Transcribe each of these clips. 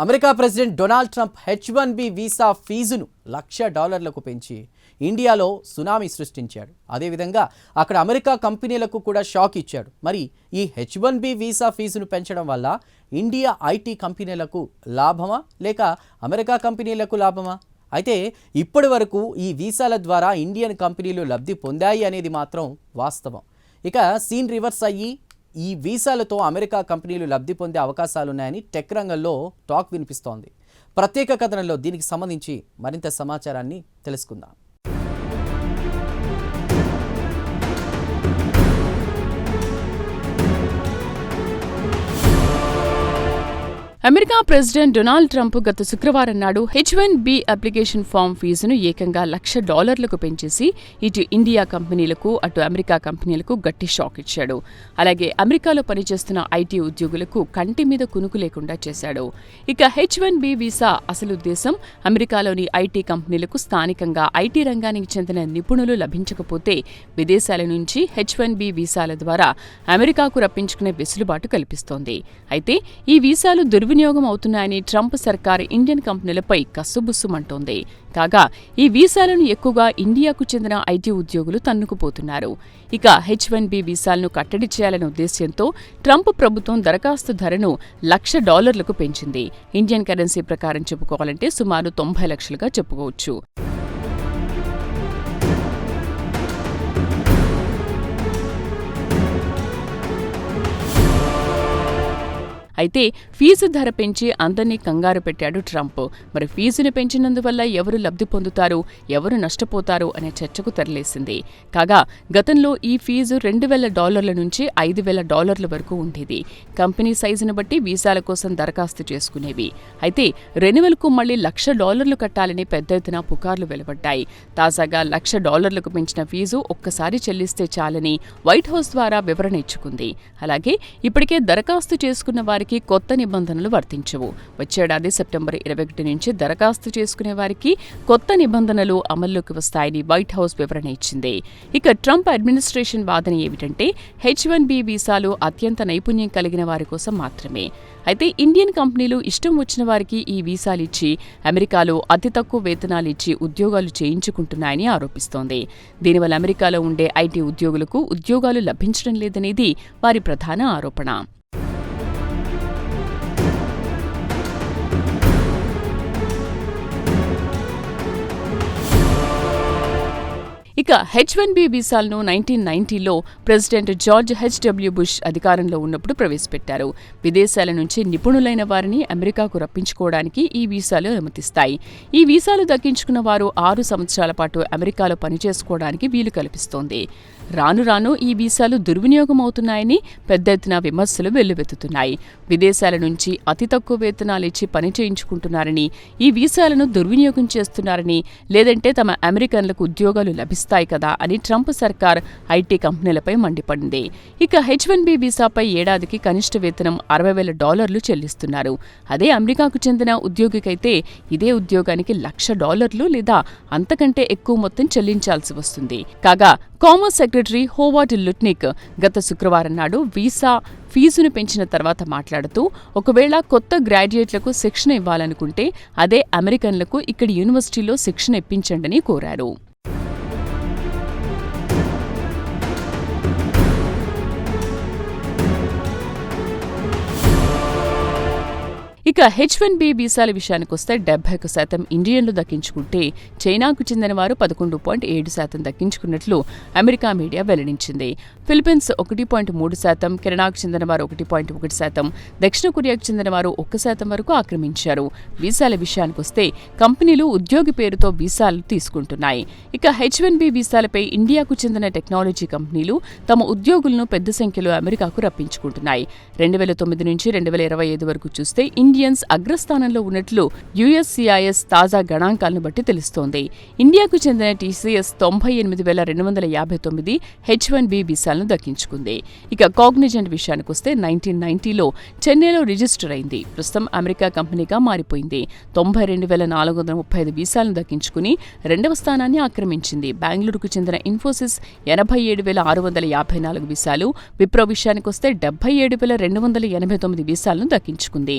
America president Donald Trump H one B visa ఫీజును లక్ష డాలర్లకు పెంచి ఇండియాలో సునామీ సృష్టించాడు. అదేవిధంగా అక్కడ అమెరికా కంపెనీలకు కూడా షాక్ ఇచ్చాడు. మరి ఈ హెచ్ వన్ బి వీసా ఫీజును పెంచడం వల్ల ఇండియా ఐటీ కంపెనీలకు లాభమా లేక అమెరికా కంపెనీలకు లాభమా? అయితే ఇప్పటి వరకు ఈ వీసాల ద్వారా ఇండియన్ కంపెనీలు లబ్ధి పొందాయి అనేది మాత్రం వాస్తవం. ఇక సీన్ రివర్స్ అయ్యి ఈ వీసాలతో అమెరికా కంపెనీలు లబ్ధి పొందే అవకాశాలున్నాయని టెక్ రంగంలో టాక్ వినిపిస్తోంది. ప్రత్యేక కథనంలో దీనికి సంబంధించి మరింత సమాచారాన్ని తెలుసుకుందాం. అమెరికా ప్రెసిడెంట్ డొనాల్డ్ ట్రంప్ గత శుక్రవారం నాడు H one B application form ఫీజును ఏకంగా లక్ష డాలర్లకు పెంచేసి ఇటు ఇండియా కంపెనీలకు అటు అమెరికా కంపెనీలకు గట్టి షాక్ ఇచ్చాడు. అలాగే అమెరికాలో పనిచేస్తున్న ఐటీ ఉద్యోగులకు కంటి మీద కునుకు లేకుండా చేశాడు. ఇక హెచ్ వన్ బి వీసా అసలు ఉద్దేశం అమెరికాలోని ఐటీ కంపెనీలకు స్థానికంగా ఐటీ రంగానికి చెందిన నిపుణులు లభించకపోతే విదేశాల నుంచి హెచ్ వన్ బి వీసాల ద్వారా అమెరికాకు రప్పించుకునే వెసులుబాటు కల్పిస్తోంది. అయితే ఈ వీసాలు దుర్వి దుర్వినియోగం అవుతున్నాయని ట్రంప్ సర్కార్ ఇండియన్ కంపెనీలపై కస్సుబుస్సుమంటోంది కాగా ఈ వీసాలను ఎక్కువగా ఇండియాకు చెందిన ఐటీ ఉద్యోగులు తన్నుకుపోతున్నారు. ఇక హెచ్ వన్ బి వీసాలను కట్టడి చేయాలనే ఉద్దేశ్యంతో ట్రంప్ ప్రభుత్వం దరఖాస్తు ధరను లక్ష డాలర్లకు పెంచింది. ఇండియన్ కరెన్సీ ప్రకారం చెప్పుకోవాలంటే సుమారు తొంభై లక్షలుగా చెప్పుకోవచ్చు. అయితే ఫీజు ధర పెంచి అందరినీ కంగారు పెట్టాడు ట్రంప్. మరి ఫీజును పెంచినందువల్ల ఎవరు లబ్ధి పొందుతారు ఎవరు నష్టపోతారు అనే చర్చకు తెరలేసింది. కాగా గతంలో ఈ ఫీజు రెండు వేల డాలర్ల నుంచి ఐదు వేల డాలర్ల వరకు ఉండేది. కంపెనీ సైజును బట్టి వీసాల కోసం దరఖాస్తు చేసుకునేవి. అయితే రెన్యువల్కు మళ్ళీ లక్ష డాలర్లు కట్టాలని పెద్ద ఎత్తున పుకార్లు వెలువడ్డాయి. తాజాగా లక్ష డాలర్లకు పెంచిన ఫీజు ఒక్కసారి చెల్లిస్తే చాలని వైట్ హౌస్ ద్వారా వివరణ ఇచ్చుకుంది. అలాగే ఇప్పటికే దరఖాస్తు చేసుకున్న వారికి కొత్త నిబంధనలు వర్తించవు. వచ్చేడాది సెప్టెంబర్ ఇరవై ఒకటి నుంచి దరఖాస్తు చేసుకునే వారికి కొత్త నిబంధనలు అమల్లోకి వస్తాయని వైట్ హౌస్ వివరణ ఇచ్చింది. ఇక ట్రంప్ అడ్మినిస్ట్రేషన్ వాదన ఏమిటంటే హెచ్ వన్ బి వీసాలు అత్యంత నైపుణ్యం కలిగిన వారి కోసం మాత్రమే. అయితే ఇండియన్ కంపెనీలు ఇష్టం వచ్చిన వారికి ఈ వీసాలు ఇచ్చి అమెరికాలో అతి తక్కువ వేతనాలు ఇచ్చి ఉద్యోగాలు చేయించుకుంటున్నాయని ఆరోపిస్తోంది. దీనివల్ల అమెరికాలో ఉండే ఐటీ ఉద్యోగులకు ఉద్యోగాలు లభించడం లేదనేది వారి ప్రధాన ఆరోపణ. ఇక హెచ్ వన్ బి వీసాలను nineteen నైన్టీలో president George H W Bush అధికారంలో ఉన్నప్పుడు ప్రవేశపెట్టారు. విదేశాల నుంచి నిపుణులైన వారిని అమెరికాకు రప్పించుకోవడానికి ఈ వీసాలు అనుమతిస్తాయి. ఈ వీసాలు దక్కించుకున్న వారు ఆరు సంవత్సరాల పాటు అమెరికాలో పనిచేసుకోవడానికి వీలు కల్పిస్తోంది. రాను రాను ఈ వీసాలు దుర్వినియోగం అవుతున్నాయని పెద్ద ఎత్తున విమర్శలు వెల్లువెత్తుతున్నాయి. విదేశాల నుంచి అతి తక్కువ వేతనాలు ఇచ్చి పని చేయించుకుంటున్నారని ఈ వీసాలను దుర్వినియోగం చేస్తున్నారని లేదంటే తమ అమెరికన్లకు ఉద్యోగాలు లభిస్తాయి కదా అని ట్రంప్ సర్కార్ ఐటీ కంపెనీలపై మండిపడింది. ఇక హెచ్ వన్ బి వీసాపై ఏడాదికి కనిష్ట వేతనం అరవై వేల డాలర్లు చెల్లిస్తున్నారు. అదే అమెరికాకు చెందిన ఉద్యోగికైతే ఇదే ఉద్యోగానికి లక్ష డాలర్లు లేదా అంతకంటే ఎక్కువ మొత్తం చెల్లించాల్సి వస్తుంది. కాగా కామర్స్ సెక్రటరీ హోవార్డ్ లుట్నిక్ గత శుక్రవారం నాడు వీసా ఫీజును పెంచిన తర్వాత మాట్లాడుతూ ఒకవేళ కొత్త గ్రాడ్యుయేట్లకు శిక్షణ ఇవ్వాలనుకుంటే అదే అమెరికన్లకు ఇక్కడి యూనివర్సిటీలో శిక్షణ ఇప్పించండని కోరారు. ఇక హెచ్ వన్ బి వీసాల విషయానికొస్తే డెబ్బై ఒక శాతం ఇండియన్లు దక్కించుకుంటే చైనాకు చెందిన వారు పదకొండు పాయింట్ ఏడు శాతం దక్కించుకున్నట్లు అమెరికా మీడియా వెల్లడించింది. ఫిలిప్పీన్స్ ఒకటి పాయింట్ మూడు శాతం కెనడాకు చెందిన వారు ఒకటి పాయింట్ ఒకటి శాతం దక్షిణ కొరియాకు చెందిన వారు ఒక్క శాతం వరకు ఆక్రమించారు. వీసాల విషయానికి వస్తే కంపెనీలు ఉద్యోగి పేరుతో వీసాలు తీసుకుంటున్నాయి. ఇక హెచ్ వన్ బి వీసాలపై ఇండియాకు చెందిన టెక్నాలజీ కంపెనీలు తమ ఉద్యోగులను పెద్ద సంఖ్యలో అమెరికాకు రప్పించుకుంటున్నాయి. రెండు వేల తొమ్మిది నుంచి రెండు వేల ఇరవై ఐదు వరకు చూస్తే ఇండియా ఇండియన్స్ అగ్రస్థానంలో ఉన్నట్లు యుఎస్సిఐఎస్ తాజా గణాంకాలను బట్టి తెలుస్తోంది. ఇండియాకు చెందిన టీసీఎస్ తొంభై ఎనిమిది వేల రెండు వందల యాభై తొమ్మిది హెచ్ వన్ బి వీసాలను దక్కించుకుంది. ఇక కాగ్నిజెంట్ విషయానికొస్తే నైన్టీన్ నైన్టీలో చెన్నైలో రిజిస్టర్ అయింది. ప్రస్తుతం అమెరికా కంపెనీగా మారిపోయింది. తొంభై రెండు వేల నాలుగు వందల ముప్పై ఐదు వీసాలను దక్కించుకుని రెండవ స్థానాన్ని ఆక్రమించింది. బెంగళూరుకు చెందిన ఇన్ఫోసిస్ ఎనభై ఏడు వేల ఆరు వందల యాభై నాలుగు వీసాలు విప్రో విషయానికొస్తే డెబ్బై ఏడు వేల రెండు వందల ఎనభై తొమ్మిది వీసాలను దక్కించుకుంది.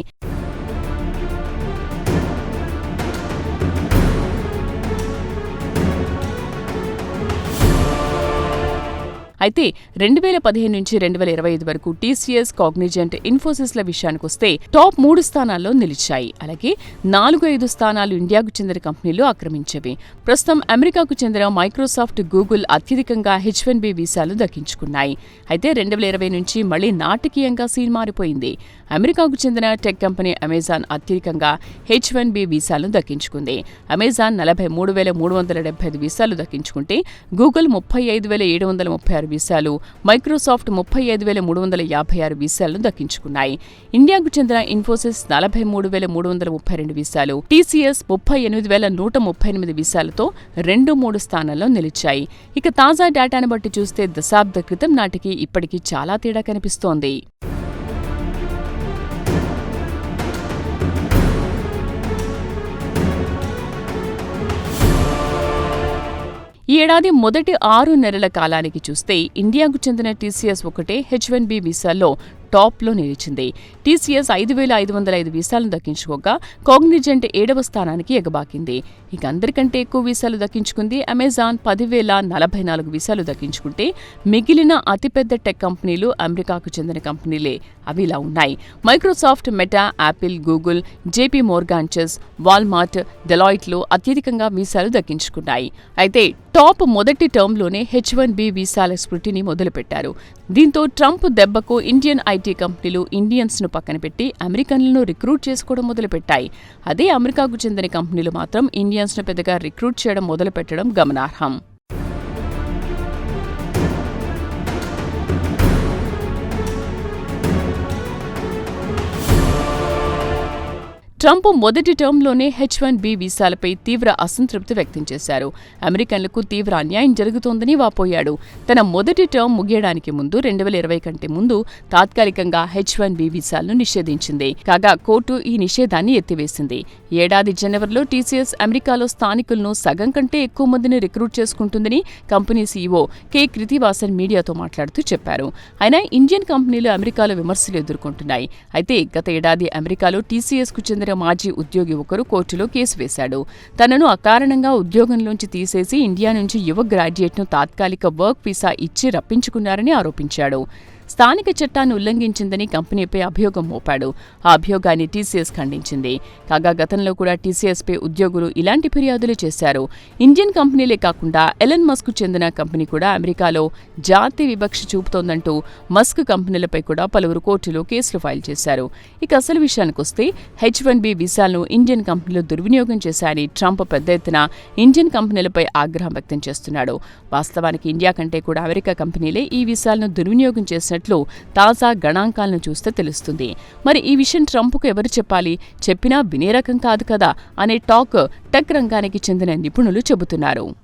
అయితే రెండు వేల పదిహేను నుంచి రెండు వేల ఇరవై ఐదు వరకు టీసీఎస్ కాగ్నిజెంట్ ఇన్ఫోసిస్ల విషయానికొస్తే టాప్ మూడు స్థానాల్లో నిలిచాయి. అలాగే నాలుగు ఐదు స్థానాలు ఇండియాకు చెందిన కంపెనీలు ఆక్రమించేవి. ప్రస్తుతం అమెరికాకు చెందిన మైక్రోసాఫ్ట్ గూగుల్ అత్యధికంగా హెచ్ వన్ బి వీసాలు దక్కించుకున్నాయి. అయితే రెండు వేల ఇరవై నుంచి మళ్ళీ నాటకీయంగా సీన్ మారిపోయింది. అమెరికాకు చెందిన టెక్ కంపెనీ అమెజాన్ అత్యధికంగా హెచ్ వన్ బి వీసాలను దక్కించుకుంది. అమెజాన్ నలభై మూడు వేల మూడు వందల డెబ్బై ఐదు వీసాలు దక్కించుకుంటే గూగుల్ ముప్పై ఐదు వేల ఏడు వందల ముప్పై ఆరు వీసాలు మైక్రోసాఫ్ట్ ముప్పై ఐదు వేల మూడు వందల యాభై ఆరు వీసాలను దక్కించుకున్నాయి. ఇండియాకు చెందిన ఇన్ఫోసిస్ నలభై మూడు వేల మూడు వందల ముప్పై రెండు వీసాలు టీసీఎస్ ముప్పై ఎనిమిది వేల నూట ముప్పై ఎనిమిది వీసాలతో రెండు మూడు స్థానాల్లో నిలిచాయి. ఇక తాజా డేటాను బట్టి చూస్తే దశాబ్ద క్రితం నాటికి ఇప్పటికీ చాలా తేడా కనిపిస్తోంది. ఈ ఏడాది మొదటి ఆరు నెలల కాలానికి చూస్తే ఇండియాకు చెందిన టీసీఎస్ ఒకటే హెచ్ వన్ బి వీసాల్లో టాప్లో నిలిచింది. టీసీఎస్ ఐదు వేల ఐదు వందల ఐదు వీసాలను దక్కించుకోగా కాగ్నిజెంట్ ఏడవ స్థానానికి ఎగబాకింది. ఇక అందరికంటే ఎక్కువ వీసాలు దక్కించుకుంది అమెజాన్ పదివేల నలభై నాలుగు వీసాలు దక్కించుకుంటే మిగిలిన అతిపెద్ద టెక్ కంపెనీలు అమెరికాకు చెందిన కంపెనీలే. అవి ఇలా ఉన్నాయి. Microsoft Meta Apple Google JP Morgan Chase Walmart డెలాయిట్లు అత్యధికంగా వీసాలు దక్కించుకున్నాయి. అయితే టాప్ మొదటి టర్మ్లోనే హెచ్ వన్ బి వీసాల స్మృతిని మొదలుపెట్టారు. దీంతో ట్రంప్ దెబ్బకు ఇండియన్ ఐటీ కంపెనీలు ఇండియన్స్ను పక్కన పెట్టి అమెరికన్లను రిక్రూట్ చేసుకోవడం మొదలుపెట్టాయి. అదే అమెరికాకు చెందిన కంపెనీలు మాత్రం ఇండియన్స్ను పెద్దగా రిక్రూట్ చేయడం మొదలుపెట్టడం గమనార్హం. ట్రంప్ మొదటి టర్మ్లోనే హెచ్ వన్ బి వీసాలపై తీవ్ర అసంతృప్తి వ్యక్తం చేశారు. అమెరికన్లకు తీవ్ర అన్యాయం జరుగుతోందని వాపోయాడు. తన మొదటి టర్మ్ ముగియడానికి ముందు రెండు వేల ఇరవై కంటే ముందు తాత్కాలికంగా హెచ్ వన్ బి వీసాలను నిషేధించింది. కాగా కోర్టు ఈ నిషేధాన్ని ఎత్తివేసింది. ఏడాది జనవరిలో టీసీఎస్ అమెరికాలో స్థానికులను సగం కంటే ఎక్కువ మందిని రిక్రూట్ చేసుకుంటుందని కంపెనీ సీఈఓ కె కృతివాసన్ మీడియాతో మాట్లాడుతూ చెప్పారు. అయినా ఇండియన్ కంపెనీలు అమెరికాలో విమర్శలు ఎదుర్కొంటున్నాయి. అయితే గత ఏడాది అమెరికాలో టీసీఎస్కు మాజీ ఉద్యోగి ఒకరు కోర్టులో కేసు వేశాడు. తనను అకారణంగా ఉద్యోగంలోంచి తీసేసి ఇండియా నుంచి యువ గ్రాడ్యుయేట్ను తాత్కాలిక వర్క్ వీసా ఇచ్చి రప్పించుకున్నారని ఆరోపించాడు. స్థానిక చట్టాన్ని ఉల్లంఘించిందని కంపెనీపై అభియోగం మోపాడు. ఆ అభియోగాన్ని టీసీఎస్ ఖండించింది. కాగా గతంలో కూడా టీసీఎస్పై ఉద్యోగులు ఇలాంటి ఫిర్యాదులు చేశారు. ఇండియన్ కంపెనీలే కాకుండా ఎలన్ మస్క్ చెందిన కంపెనీ కూడా అమెరికాలో జాతి వివక్ష చూపుతోందంటూ మస్క్ కంపెనీలపై కూడా పలువురు కోర్టులో కేసులు ఫైల్ చేశారు. ఇక అసలు విషయానికొస్తే హెచ్ వన్ బి వీసాలను ఇండియన్ కంపెనీలు దుర్వినియోగం చేశాయని ట్రంప్ పెద్ద ఎత్తున ఇండియన్ కంపెనీలపై ఆగ్రహం వ్యక్తం చేస్తున్నాడు. వాస్తవానికి ఇండియా కంటే కూడా అమెరికా కంపెనీలే ఈ వీసాలను దుర్వినియోగం చేశారు చేసినట్లు తాజా గణాంకాలను చూస్తే తెలుస్తుంది. మరి ఈ విషయం ట్రంప్కు ఎవరు చెప్పాలి? చెప్పినా వినే రకం కాదు కదా అనే టాక్ టెక్ రంగానికి చెందిన నిపుణులు చెబుతున్నారు.